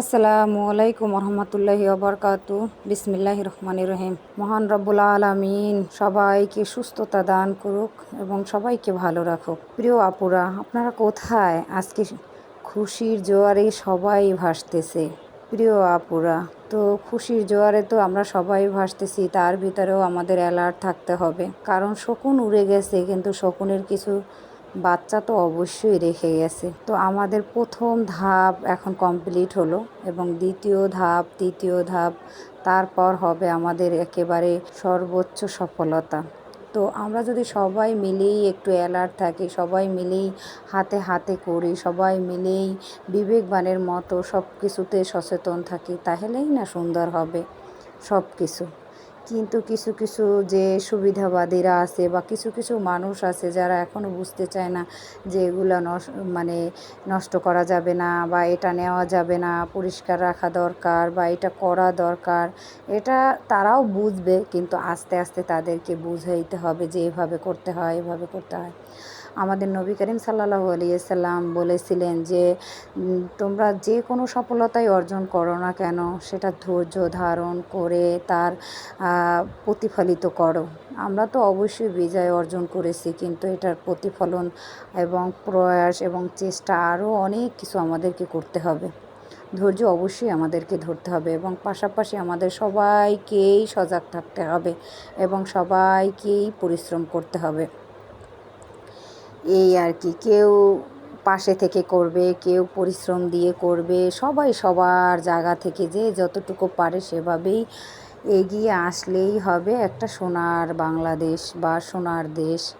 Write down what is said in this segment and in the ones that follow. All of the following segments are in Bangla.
আসসালামু আলাইকুম রহমতুল্লাহি ওবরকাতু বিসমিল্লাহ রহমান রহিম। মহান রব্বুল আলমিন, সবাইকে সুস্থতা দান করুক এবং সবাইকে ভালো রাখুক। প্রিয় আপুরা, আপনারা কোথায়? আজকে খুশির জোয়ারে সবাই ভাসতেছে। প্রিয় আপুরা, তো খুশির জোয়ারে তো আমরা সবাই ভাসতেছি, তার ভিতরেও আমাদের অ্যালার্ট থাকতে হবে। কারণ শকুন উড়ে গেছে, কিন্তু শকুনের কিছু বাচ্চা তো অবশ্যই রেখে গেছে। তো আমাদের প্রথম ধাপ এখন কমপ্লিট হলো এবং দ্বিতীয় ধাপ, তৃতীয় ধাপ, তারপর হবে আমাদের একেবারে সর্বোচ্চ সফলতা। তো আমরা যদি সবাই মিলেই একটু অ্যালার্ট থাকি, সবাই মিলেই হাতে হাতে করি, সবাই মিলেই বিবেকবানের মতো সব কিছুতে সচেতন থাকি, তাহলেই না সুন্দর হবে সব কিছু কিন্তু কিছু কিছু যে সুবিধাবাদীরা আছে বা কিছু কিছু মানুষ আছে যারা এখনও বুঝতে চায় না যে এগুলো মানে নষ্ট করা যাবে না বা এটা নেওয়া যাবে না, পরিষ্কার রাখা দরকার বা এটা করা দরকার, এটা তারাও বুঝবে কিন্তু আস্তে আস্তে তাদেরকে বুঝাইতে হবে যে এভাবে করতে হয়, এভাবে করতে হয়। আমাদের নবী করিম সাল্লাহ আলিয়াল্লাম বলেছিলেন যে তোমরা যে কোনো সফলতাই অর্জন করো না কেন, সেটা ধৈর্য ধারণ করে তার প্রতিফলিত করো। আমরা তো অবশ্যই বিজয় অর্জন করেছি, কিন্তু এটার প্রতিফলন এবং প্রয়াস এবং চেষ্টা আরও অনেক কিছু আমাদেরকে করতে হবে। ধৈর্য অবশ্যই আমাদেরকে ধরতে হবে এবং পাশাপাশি আমাদের সবাইকেই সজাগ থাকতে হবে এবং সবাইকেই পরিশ্রম করতে হবে। এই আর কি। কেউ পাশে থেকে করবে, কেউ পরিশ্রম দিয়ে করবে, সবাই সবার জায়গা থেকে যে যতটুকু পারে সেভাবেই এগিয়ে আসলেই হবে একটা সোনার বাংলাদেশ বা সোনার দেশ।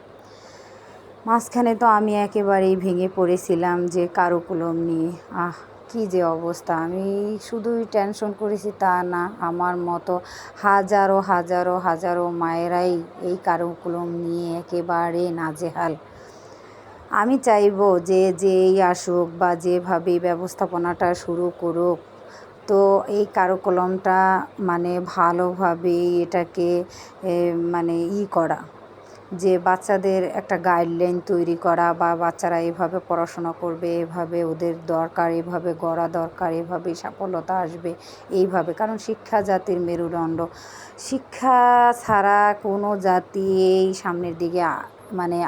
মাঝখানে তো আমি একেবারেই ভেঙে পড়েছিলাম যে কারুকুলম নিয়ে। আহ, কি যে অবস্থা। আমি শুধুই টেনশন করেছি তা না, আমার মতো হাজারো হাজারো হাজারো মায়েরাই এই কারুকুলম নিয়ে একেবারে নাজেহাল। আমি চাইব যে যেই আসুক বা যেভাবে ব্যবস্থাপনাটা শুরু করুক, তো এই কারুকলমটা মানে ভালোভাবে এটাকে মানে ই করা। যে বাচ্চাদের একটা গাইডলাইন তৈরি করা বা বাচ্চারা এভাবে পড়াশোনা করবে, এভাবে ওদের দরকার, এভাবে গড়া দরকার, এভাবে সফলতা আসবে, এইভাবে। কারণ শিক্ষা জাতির মেরুদণ্ড। শিক্ষা ছাড়া কোনো জাতি এই সামনের দিকে মানে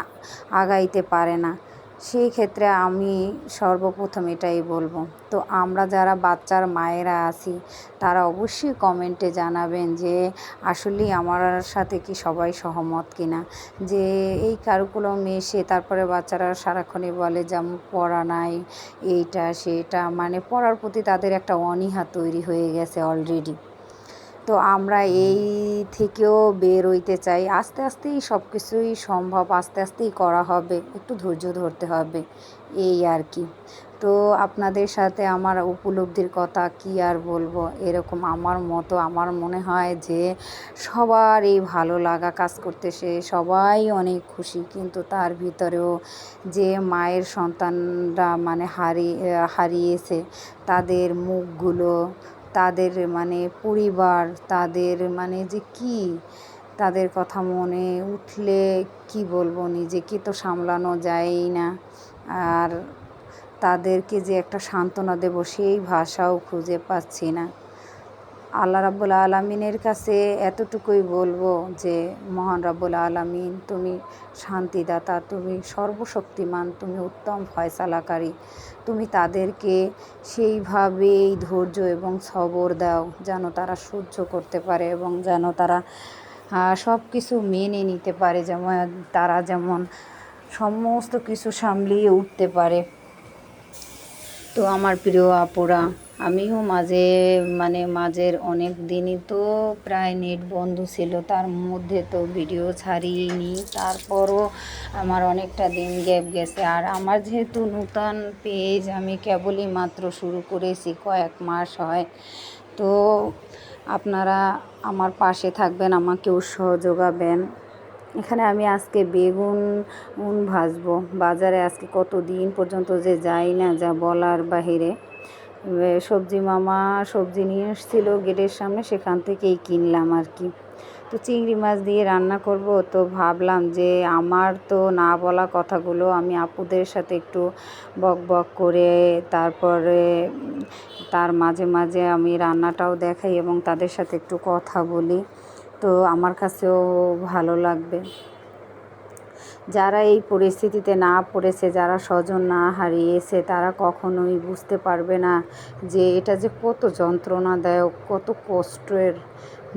আগাইতে পারে না। সেই ক্ষেত্রে আমি সর্বপ্রথম এটাই বলব। তো আমরা যারা বাচ্চার মায়েরা আছি, তারা অবশ্যই কমেন্টে জানাবেন যে, আসলেই আমার সাথে কি সবাই সহমত কিনা? যে, এই কারুকুলম এসে তারপরে বাচ্চারা সারাক্ষণই বলে যেমন পড়া নাই, এইটা, সেটা। মানে পড়ার প্রতি তাদের একটা অনীহা তৈরি হয়ে গেছে অলরেডি তো আমরা এই থেকেও বের হইতে চাই। আস্তে আস্তেই সব কিছুই সম্ভব, আস্তে আস্তেই করা হবে। একটু ধৈর্য ধরতে হবে, এই আর কি। তো আপনাদের সাথে আমার উপলব্ধির কথা কি আর বলব? এরকম আমার মতো, আমার মনে হয় যে সবার এই ভালো লাগা কাজ করতে সে সবাই অনেক খুশি। কিন্তু তার ভিতরেও যে মায়ের সন্তানরা মানে হারিয়ে হারিয়েছে, তাদের মুখগুলো তাদের মানে পরিবার, তাদের মানে যে কি? তাদের কথা মনে উঠলে কি বলব? নিজেকে তো সামলানো যায়ই না। আর তাদেরকে যে একটা সান্ত্বনা দেবো, সেই ভাষাও খুঁজে পাচ্ছি না। আল্লাহ রাব্বুল আলমিনের কাছে এতটুকুই বলব যে, মহান রাব্বুল আলমিন, তুমি শান্তিদাতা, তুমি সর্বশক্তিমান, তুমি উত্তম ফয়সালাকারী। তুমি তাদেরকে সেইভাবেই ধৈর্য এবং সবর দাও যেন তারা সহ্য করতে পারে এবং যেন তারা সব কিছু মেনে নিতে পারে যেমন, তারা যেমন সমস্ত কিছু সামলিয়ে উঠতে পারে। তো আমার প্রিয় আপুরা আমিও মাঝে মানে মাঝের অনেক দিনই তো প্রায় নেট বন্ধ ছিল, তার মধ্যে তো ভিডিও ছাড়িনি তারপরও আমার অনেকটা দিন গ্যাপ গেছে। আর আমার যেহেতু নূতন পেজ আমি কেবলই মাত্র শুরু করেছি, কয়েক মাস হয়। তো আপনারা আমার পাশে থাকবেন আমাকে উৎসাহ যোগাবেন এখানে আমি আজকে বেগুন, উন ভাজবো। বাজারে আজকে কত দিন পর্যন্ত যে যাই না যা বলার বাহিরে। সবজি মামা সবজি নিয়ে এসেছিল গেটের সামনে, সেখান থেকেই কিনলাম আর কি। তো চিংড়ি মাছ দিয়ে রান্না করব, তো ভাবলাম যে আমার তো না বলা কথাগুলো আমি আপুদের সাথে একটু বক বক করে তারপরে তার মাঝে মাঝে আমি রান্নাটাও দেখাই এবং তাদের সাথে একটু কথা বলি। তো আমার কাছেও ভালো লাগবে। যারা এই পরিস্থিতিতে না পড়েছে, যারা স্বজন না হারিয়েছে, তারা কখনোই বুঝতে পারবে না যে এটা যে কত যন্ত্রণাদায়ক, কত কষ্টের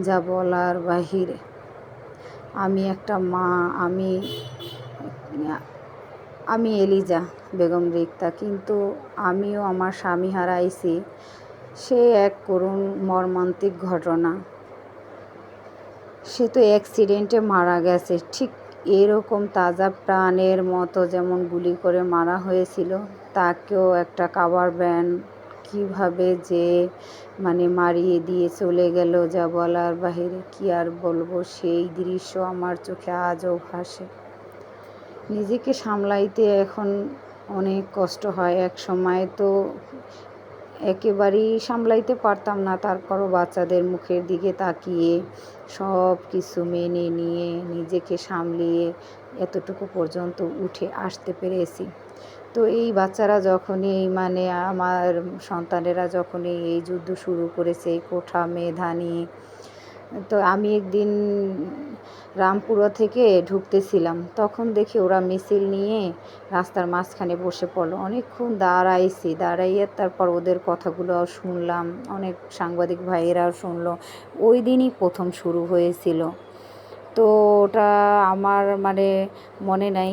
যা বলার বাহিরে। আমি একটা মা, আমি আমি এলিজা বেগম রিক্তা, কিন্তু আমিও আমার স্বামী হারাইছি। সে এক করুণ মর্মান্তিক ঘটনা। সে তো অ্যাক্সিডেন্টে মারা গেছে, ঠিক এরকম তাজা প্রাণের মতো যেমন গুলি করে মারা হয়েছিল, তাকেও একটা কাবার ব্যান কীভাবে যে মানে মারিয়ে দিয়ে চলে গেল যা বলার বাহিরে কি আর বলব, সেই দৃশ্য আমার চোখে আজও ভাসে। নিজেকে সামলাইতে এখন অনেক কষ্ট হয়। এক সময় তো একেবারেই সামলাইতে পারতাম না। তারপরও বাচ্চাদের মুখের দিকে তাকিয়ে সব কিছু মেনে নিয়ে নিজেকে সামলিয়ে এতটুকু পর্যন্ত উঠে আসতে পেরেছি। তো এই বাচ্চারা যখনই মানে আমার সন্তানেরা যখনই এই যুদ্ধ শুরু করেছে, এই কোঠা মেধা নিয়ে তো আমি একদিন রামপুরা থেকে ঢুকতেছিলাম। তখন দেখি ওরা মিছিল নিয়ে রাস্তার মাঝখানে বসে পড়ল। অনেকক্ষণ দাঁড়াইছি। দাঁড়াইয়ে তারপর ওদের কথাগুলো শুনলাম। অনেক সাংবাদিক ভাইয়েরাও শুনলো। ওই দিনই প্রথম শুরু হয়েছিল। তো ওটা আমার মানে মনে নাই।